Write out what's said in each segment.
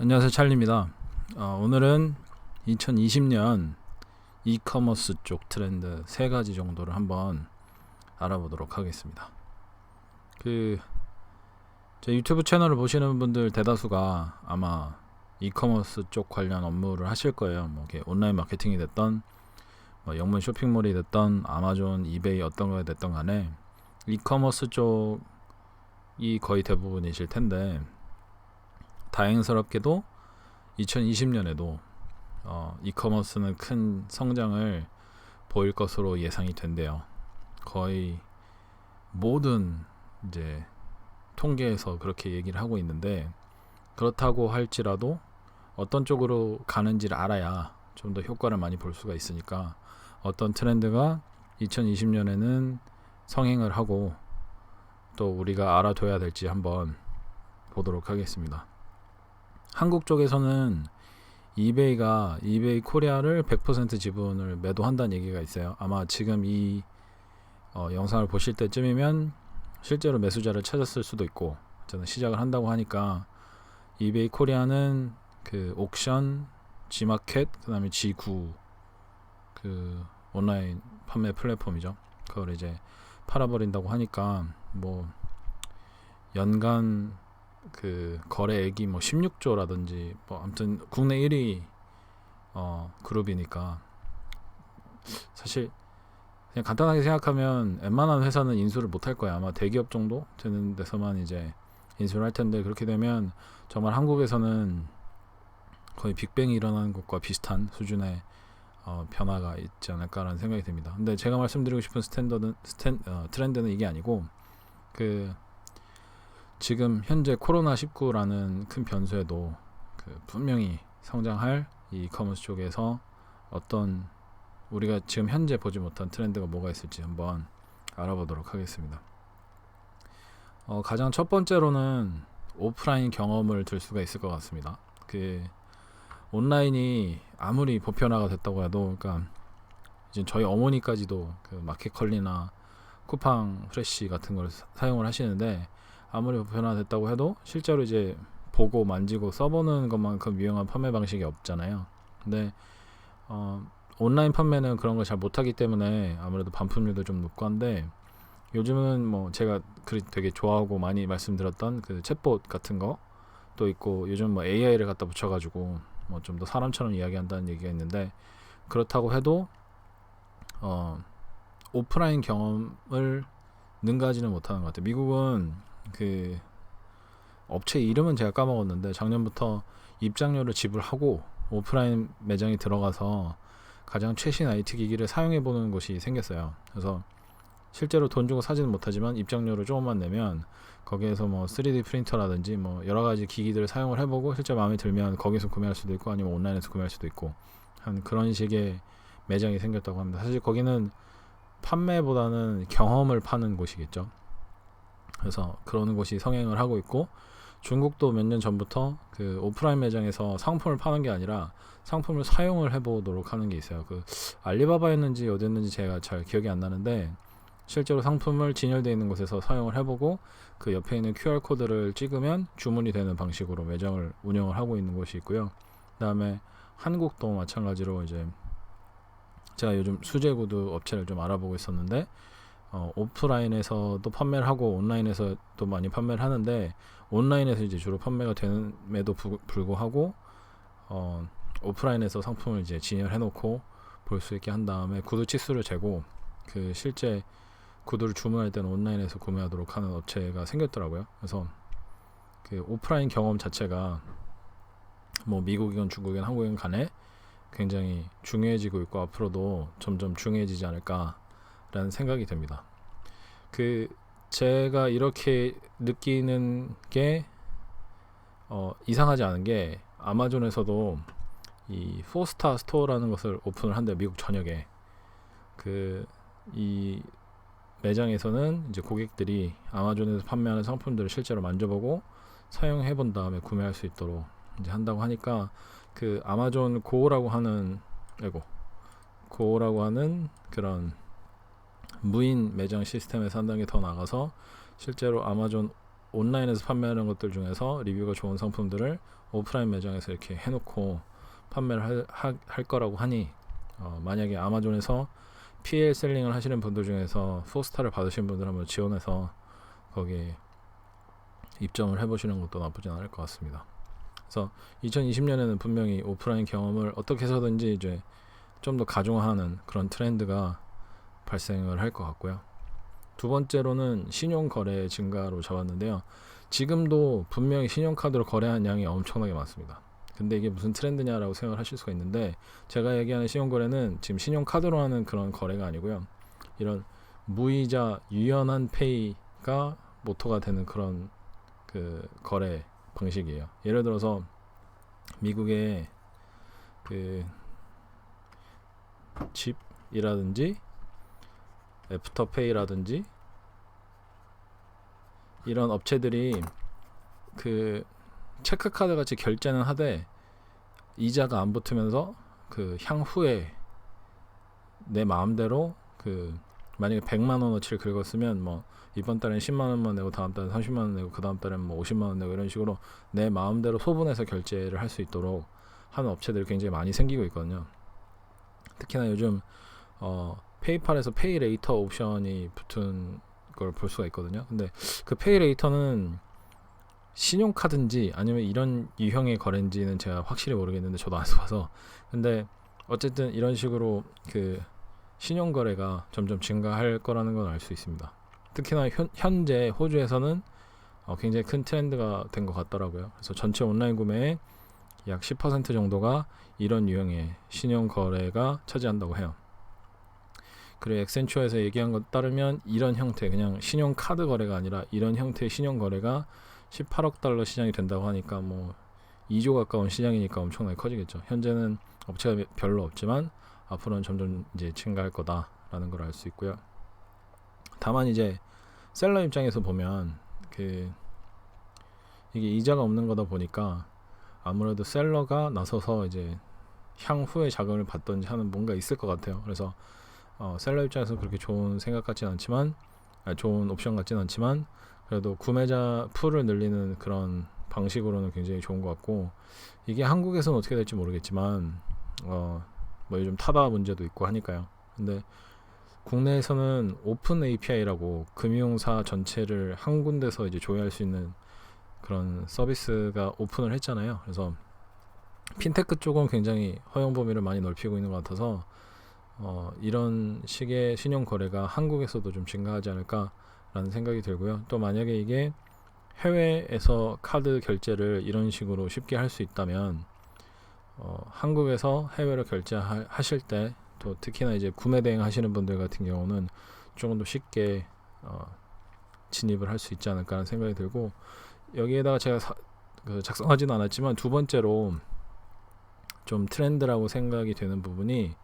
안녕하세요 찰리입니다. 어, 오늘은 2020년 이커머스 쪽 트렌드 세 가지 정도를 한번 알아보도록 하겠습니다. 그 제 유튜브 채널을 보시는 분들 대다수가 아마 이커머스 쪽 관련 업무를 하실 거예요. 뭐 온라인 마케팅이 됐던 뭐 영문 쇼핑몰이 됐던 아마존, 이베이 어떤 거에 됐던 간에 이커머스 쪽이 거의 대부분이실 텐데 다행스럽게도 2020년에도 어, 이커머스는 큰 성장을 보일 것으로 예상이 된대요. 거의 모든 이제 통계에서 그렇게 얘기를 하고 있는데 그렇다고 할지라도 어떤 쪽으로 가는지를 알아야 좀 더 효과를 많이 볼 수가 있으니까 어떤 트렌드가 2020년에는 성행을 하고 또 우리가 알아둬야 될지 한번 보도록 하겠습니다. 한국 쪽에서는 이베이가 이베이 코리아를 100% 지분을 매도한다는 얘기가 있어요. 아마 지금 이 어, 영상을 보실 때쯤이면 실제로 매수자를 찾았을 수도 있고 저는 시작을 한다고 하니까 이베이 코리아는 그 옥션, G마켓, 그다음에 G9 그 온라인 판매 플랫폼이죠. 그걸 이제 팔아버린다고 하니까 뭐 연간 그 거래액이 뭐 16조라든지 뭐 아무튼 국내 1위 어 그룹이니까 사실 그냥 간단하게 생각하면 웬만한 회사는 인수를 못 할 거야 아마 대기업 정도 되는 데서만 이제 인수를 할 텐데 그렇게 되면 정말 한국에서는 거의 빅뱅이 일어나는 것과 비슷한 수준의 어, 변화가 있지 않을까라는 생각이 듭니다. 근데 제가 말씀드리고 싶은 스탠더드 스탠 어, 트렌드는 이게 아니고 그 지금 현재 코로나 19라는 큰 변수에도 그 분명히 성장할 이 커머스 쪽에서 어떤 우리가 지금 현재 보지 못한 트렌드가 뭐가 있을지 한번 알아보도록 하겠습니다. 어, 가장 첫 번째로는 오프라인 경험을 들 수가 있을 것 같습니다. 그 온라인이 아무리 보편화가 됐다고 해도, 그러니까 이제 저희 어머니까지도 그 마켓컬리나 쿠팡 프레시 같은 걸 사- 사용을 하시는데 아무리 보편화됐다고 해도 실제로 이제 보고 만지고 써보는 것만큼 유용한 판매 방식이 없잖아요. 근데 어, 온라인 판매는 그런 걸 잘 못하기 때문에 아무래도 반품률도 좀 높고 한데 요즘은 뭐 제가 그 되게 좋아하고 많이 말씀드렸던 그 챗봇 같은 거도 있고 요즘 뭐 AI를 갖다 붙여가지고 뭐 좀 더 사람처럼 이야기한다는 얘기가 있는데 그렇다고 해도 어 오프라인 경험을 능가하지는 못하는 것 같아요. 미국은 그 업체 이름은 제가 까먹었는데 작년부터 입장료를 지불하고 오프라인 매장에 들어가서 가장 최신 IT 기기를 사용해 보는 곳이 생겼어요. 그래서 실제로 돈 주고 사지는 못하지만 입장료를 조금만 내면 거기에서 뭐 3D 프린터라든지 뭐 여러 가지 기기들을 사용을 해보고 실제 마음에 들면 거기서 구매할 수도 있고 아니면 온라인에서 구매할 수도 있고 한 그런 식의 매장이 생겼다고 합니다. 사실 거기는 판매보다는 경험을 파는 곳이겠죠. 그래서 그런 곳이 성행을 하고 있고 중국도 몇 년 전부터 그 오프라인 매장에서 상품을 파는 게 아니라 상품을 사용을 해보도록 하는 게 있어요. 그 알리바바였는지 어디였는지 제가 잘 기억이 안 나는데 실제로 상품을 진열되어 있는 곳에서 사용을 해보고 그 옆에 있는 QR 코드를 찍으면 주문이 되는 방식으로 매장을 운영을 하고 있는 곳이 있고요. 그다음에 한국도 마찬가지로 이제 제가 요즘 수제 구두 업체를 좀 알아보고 있었는데 어, 오프라인에서도 판매를 하고 온라인에서도 많이 판매를 하는데 온라인에서 이제 주로 판매가 되는에도 부- 불구하고 어, 오프라인에서 상품을 이제 진열해 놓고 볼 수 있게 한 다음에 구두 치수를 재고 그 실제 구두를 주문할 때는 온라인에서 구매하도록 하는 업체가 생겼더라고요. 그래서 그 오프라인 경험 자체가 뭐 미국이건 중국이건 한국이건 간에 굉장히 중요해지고 있고 앞으로도 점점 중요해지지 않을까 라는 생각이 듭니다. 그 제가 이렇게 느끼는 게 어, 이상하지 않은 게 아마존에서도 이 포스타 스토어라는 것을 오픈을 한대 미국 전역에 그 이 매장에서는 이제 고객들이 아마존에서 판매하는 상품들을 실제로 만져보고 사용해 본 다음에 구매할 수 있도록 이제 한다고 하니까 그 아마존 고라고 하는 아이고 고라고 하는 그런 무인 매장 시스템에서 한 단계 더 나가서 실제로 아마존 온라인에서 판매하는 것들 중에서 리뷰가 좋은 상품들을 오프라인 매장에서 이렇게 해놓고 판매를 할, 하, 할 거라고 하니 어, 만약에 아마존에서 PL 셀링을 하시는 분들 중에서 포스타를 받으신 분들 한번 지원해서 거기에 입점을 해보시는 것도 나쁘진 않을 것 같습니다. 그래서 2020년에는 분명히 오프라인 경험을 어떻게 해서든지 이제 좀 더 가중하는 그런 트렌드가 발생을 할 것 같고요. 두 번째로는 신용 거래 증가로 잡았는데요. 지금도 분명히 신용카드로 거래한 양이 엄청나게 많습니다. 근데 이게 무슨 트렌드냐라고 생각을 하실 수가 있는데 제가 얘기하는 신용 거래는 지금 신용카드로 하는 그런 거래가 아니고요. 이런 무이자 유연한 페이가 모토가 되는 그런 그 거래 방식이에요. 예를 들어서 미국의 그 집이라든지 애프터페이라든지 이런 업체들이 그 체크카드 같이 결제는 하되 이자가 안 붙으면서 그 향후에 내 마음대로 그 만약에 100만 원어치를 긁었으면 뭐 이번 달엔 10만 원만 내고 다음 달엔 30만 원 내고 그 다음 달엔 뭐 50만 원 내고 이런 식으로 내 마음대로 소분해서 결제를 할 수 있도록 하는 업체들이 굉장히 많이 생기고 있거든요. 특히나 요즘 어 페이팔에서 페이 레이터 옵션이 붙은 걸 볼 수가 있거든요. 근데 그 페이 레이터는 신용카드인지 아니면 이런 유형의 거래인지는 제가 확실히 모르겠는데 저도 안 써봐서 근데 어쨌든 이런 식으로 그 신용 거래가 점점 증가할 거라는 건 알 수 있습니다. 특히나 현, 현재 호주에서는 어, 굉장히 큰 트렌드가 된 것 같더라고요. 그래서 전체 온라인 구매의 약 10% 정도가 이런 유형의 신용 거래가 차지한다고 해요. 그리고 엑센추어에서 얘기한 것 따르면 이런 형태 그냥 신용 카드 거래가 아니라 이런 형태의 신용 거래가 18억 달러 시장이 된다고 하니까 뭐 2조 가까운 시장이니까 엄청나게 커지겠죠. 현재는 업체가 별로 없지만 앞으로는 점점 이제 증가할 거다라는 걸 알 수 있고요. 다만 이제 셀러 입장에서 보면 그 이게 이자가 없는 거다 보니까 아무래도 셀러가 나서서 이제 향후에 자금을 받던지 하는 뭔가 있을 것 같아요. 그래서 어, 셀러 입장에서 그렇게 좋은 생각 같지는 않지만 아니, 좋은 옵션 같지는 않지만 그래도 구매자 풀을 늘리는 그런 방식으로는 굉장히 좋은 것 같고 이게 한국에서는 어떻게 될지 모르겠지만 어, 뭐 요즘 타다 문제도 있고 하니까요. 근데 국내에서는 오픈 API라고 금융사 전체를 한 군데서 이제 조회할 수 있는 그런 서비스가 오픈을 했잖아요. 그래서 핀테크 쪽은 굉장히 허용 범위를 많이 넓히고 있는 것 같아서 어, 이런 식의 신용 거래가 한국에서도 좀 증가하지 않을까라는 생각이 들고요. 또 만약에 이게 해외에서 카드 결제를 이런 식으로 쉽게 할 수 있다면 어, 한국에서 해외로 결제하실 때 또 특히나 이제 구매 대행 하시는 분들 같은 경우는 조금 더 쉽게 어, 진입을 할 수 있지 않을까 하는 생각이 들고 여기에다가 제가 사, 그 작성하지는 않았지만 두 번째로 좀 트렌드라고 생각이 되는 부분이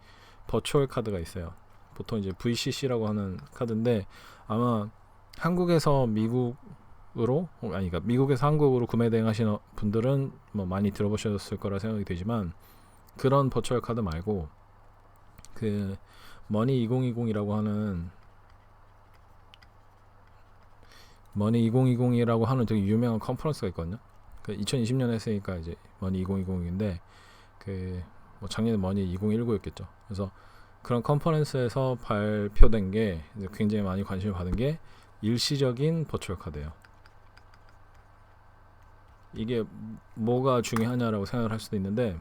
버추얼 카드가 있어요. 보통 이제 VCC라고 하는 카드인데 아마 한국에서 미국으로 어, 아니 그러니까 미국에서 한국으로 구매 대행하시는 분들은 뭐 많이 들어보셨을 거라 생각이 되지만 그런 버추얼 카드 말고 그 머니 2020이라고 하는 머니 2020이라고 하는 되게 유명한 컨퍼런스가 있거든요. 그 2020년에 했으니까 이제 머니 2020인데 그 뭐 작년에 머니 2019였겠죠. 그래서 그런 컨퍼런스에서 발표된 게 굉장히 많이 관심을 받은 게 일시적인 버추얼 카드예요. 이게 뭐가 중요하냐라고 생각을 할 수도 있는데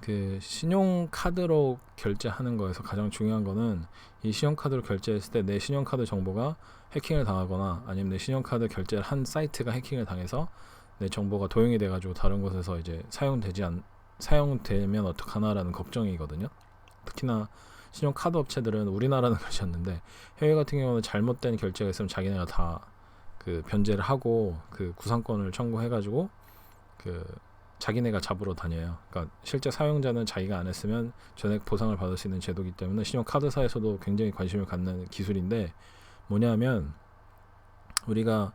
그 신용카드로 결제하는 거에서 가장 중요한 거는 이 신용카드로 결제했을 때 내 신용카드 정보가 해킹을 당하거나 아니면 내 신용카드 결제를 한 사이트가 해킹을 당해서 내 정보가 도용이 돼가지고 다른 곳에서 이제 사용되지 않 사용되면 어떡하나라는 걱정이거든요. 특히나 신용카드 업체들은 우리나라는 그러셨는데 해외 같은 경우는 잘못된 결제가 있으면 자기네가 다 그 변제를 하고 그 구상권을 청구해가지고 그 자기네가 잡으러 다녀요. 그러니까 실제 사용자는 자기가 안 했으면 전액 보상을 받을 수 있는 제도이기 때문에 신용카드사에서도 굉장히 관심을 갖는 기술인데 뭐냐면 우리가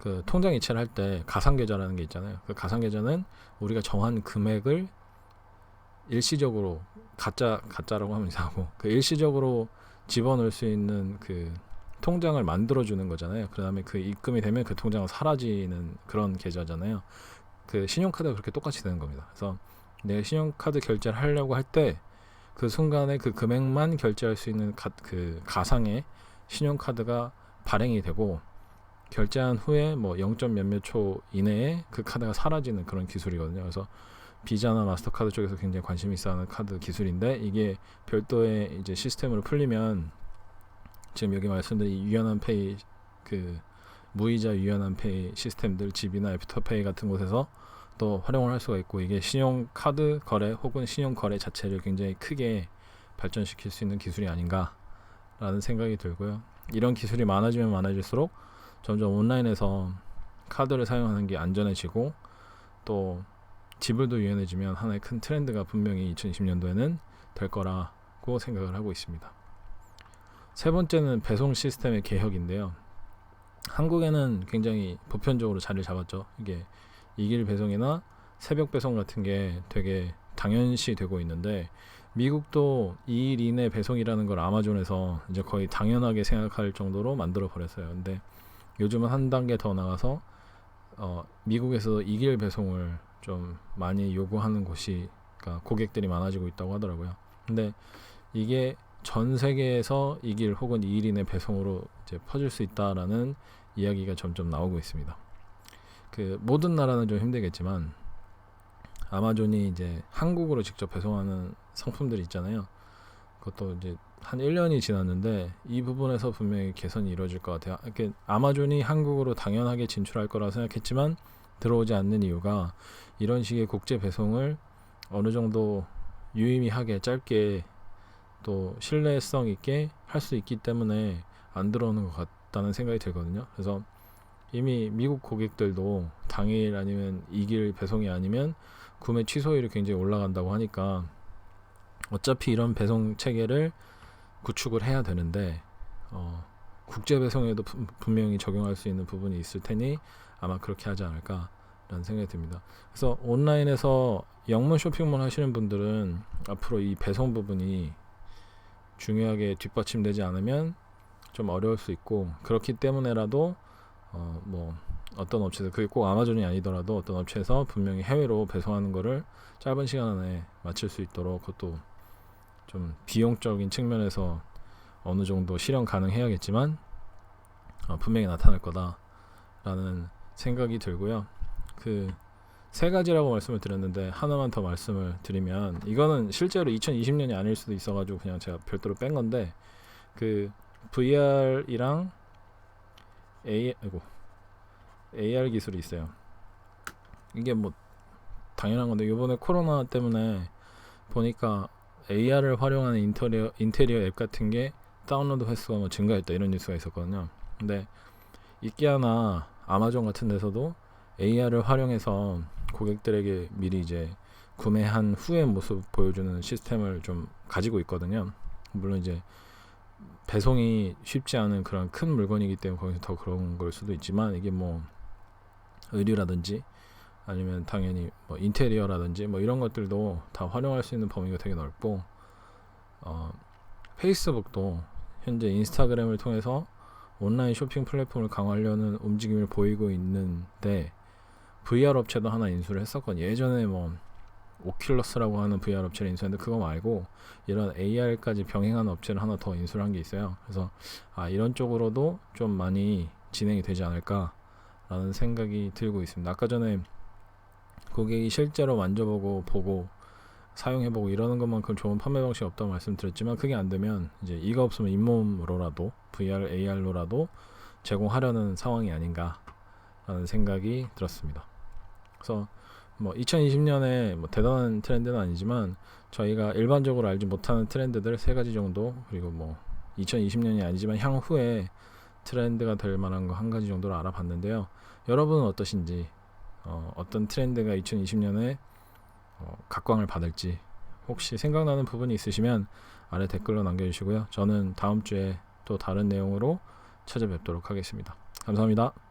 그 통장 이체를 할 때 가상 계좌라는 게 있잖아요. 그 가상 계좌는 우리가 정한 금액을 일시적으로 가짜 가짜라고 하면 이상하고 그 일시적으로 집어넣을 수 있는 그 통장을 만들어 주는 거잖아요. 그다음에 그 입금이 되면 그 통장은 사라지는 그런 계좌잖아요. 그 신용카드가 그렇게 똑같이 되는 겁니다. 그래서 내 신용카드 결제를 하려고 할 때 그 순간에 그 금액만 결제할 수 있는 가, 그 가상의 신용카드가 발행이 되고 결제한 후에 뭐 0. 몇몇 초 이내에 그 카드가 사라지는 그런 기술이거든요. 그래서 비자나 마스터카드 쪽에서 굉장히 관심 있어 하는 카드 기술인데 이게 별도의 이제 시스템으로 풀리면 지금 여기 말씀드린 유연한 페이 그 무이자 유연한 페이 시스템들 집이나 애프터페이 같은 곳에서 또 활용을 할 수가 있고 이게 신용 카드 거래 혹은 신용 거래 자체를 굉장히 크게 발전시킬 수 있는 기술이 아닌가라는 생각이 들고요. 이런 기술이 많아지면 많아질수록 점점 온라인에서 카드를 사용하는 게 안전해지고 또 지불도 유연해지면 하나의 큰 트렌드가 분명히 2020년도에는 될 거라고 생각을 하고 있습니다. 세 번째는 배송 시스템의 개혁인데요. 한국에는 굉장히 보편적으로 자리를 잡았죠. 이게 이길 배송이나 새벽 배송 같은 게 되게 당연시 되고 있는데 미국도 2일 이내 배송이라는 걸 아마존에서 이제 거의 당연하게 생각할 정도로 만들어 버렸어요. 근데 요즘은 한 단계 더 나가서 어, 미국에서 2길 배송을 좀 많이 요구하는 곳이 그러니까 고객들이 많아지고 있다고 하더라고요. 근데 이게 전 세계에서 2길 혹은 2일 이내 배송으로 이제 퍼질 수 있다라는 이야기가 점점 나오고 있습니다. 그 모든 나라는 좀 힘들겠지만 아마존이 이제 한국으로 직접 배송하는 상품들이 있잖아요. 그것도 이제 한 1년이 지났는데 이 부분에서 분명히 개선이 이루어질 것 같아요. 이렇게 아마존이 한국으로 당연하게 진출할 거라 생각했지만 들어오지 않는 이유가 이런 식의 국제 배송을 어느 정도 유의미하게 짧게 또 신뢰성 있게 할 수 있기 때문에 안 들어오는 것 같다는 생각이 들거든요. 그래서 이미 미국 고객들도 당일 아니면 이길 배송이 아니면 구매 취소율이 굉장히 올라간다고 하니까 어차피 이런 배송 체계를 구축을 해야 되는데 어, 국제 배송에도 부- 분명히 적용할 수 있는 부분이 있을 테니 아마 그렇게 하지 않을까라는 생각이 듭니다. 그래서 온라인에서 영문 쇼핑몰 하시는 분들은 앞으로 이 배송 부분이 중요하게 뒷받침되지 않으면 좀 어려울 수 있고 그렇기 때문에라도 어 뭐 어떤 업체들 그게 꼭 아마존이 아니더라도 어떤 업체에서 분명히 해외로 배송하는 거를 짧은 시간 안에 마칠 수 있도록 그것도 좀 비용적인 측면에서 어느 정도 실현 가능해야겠지만 어, 분명히 나타날 거다라는 생각이 들고요. 그 세 가지라고 말씀을 드렸는데 하나만 더 말씀을 드리면 이거는 실제로 2020년이 아닐 수도 있어가지고 그냥 제가 별도로 뺀 건데 그 VR이랑 A 아이고 AR 기술이 있어요. 이게 뭐 당연한 건데 이번에 코로나 때문에 보니까 AR을 활용하는 인테리어 인테리어 앱 같은 게 다운로드 횟수가 뭐 증가했다 이런 뉴스가 있었거든요. 근데 이케아나 아마존 같은 데서도 AR을 활용해서 고객들에게 미리 이제 구매한 후의 모습 보여주는 시스템을 좀 가지고 있거든요. 물론 이제 배송이 쉽지 않은 그런 큰 물건이기 때문에 거기서 더 그런 걸 수도 있지만 이게 뭐 의류라든지 아니면 당연히 뭐 인테리어라든지 뭐 이런 것들도 다 활용할 수 있는 범위가 되게 넓고 어, 페이스북도 현재 인스타그램을 통해서 온라인 쇼핑 플랫폼을 강화하려는 움직임을 보이고 있는데 VR 업체도 하나 인수를 했었거든요. 예전에 뭐 오큘러스라고 하는 VR 업체를 인수했는데 그거 말고 이런 AR까지 병행하는 업체를 하나 더 인수를 한 게 있어요. 그래서 아 이런 쪽으로도 좀 많이 진행이 되지 않을까라는 생각이 들고 있습니다. 아까 전에 고객이 실제로 만져보고 보고 사용해보고 이러는 것만큼 좋은 판매 방식이 없다고 말씀드렸지만 그게 안 되면 이제 이거 없으면 잇몸으로라도 VR, AR로라도 제공하려는 상황이 아닌가라는 생각이 들었습니다. 그래서 뭐 2020년에 뭐 대단한 트렌드는 아니지만 저희가 일반적으로 알지 못하는 트렌드들 세 가지 정도 그리고 뭐 2020년이 아니지만 향후에 트렌드가 될 만한 거 한 가지 정도를 알아봤는데요. 여러분은 어떠신지 어, 어떤 트렌드가 2020년에 어, 각광을 받을지 혹시 생각나는 부분이 있으시면 아래 댓글로 남겨주시고요. 저는 다음 주에 또 다른 내용으로 찾아뵙도록 하겠습니다. 감사합니다.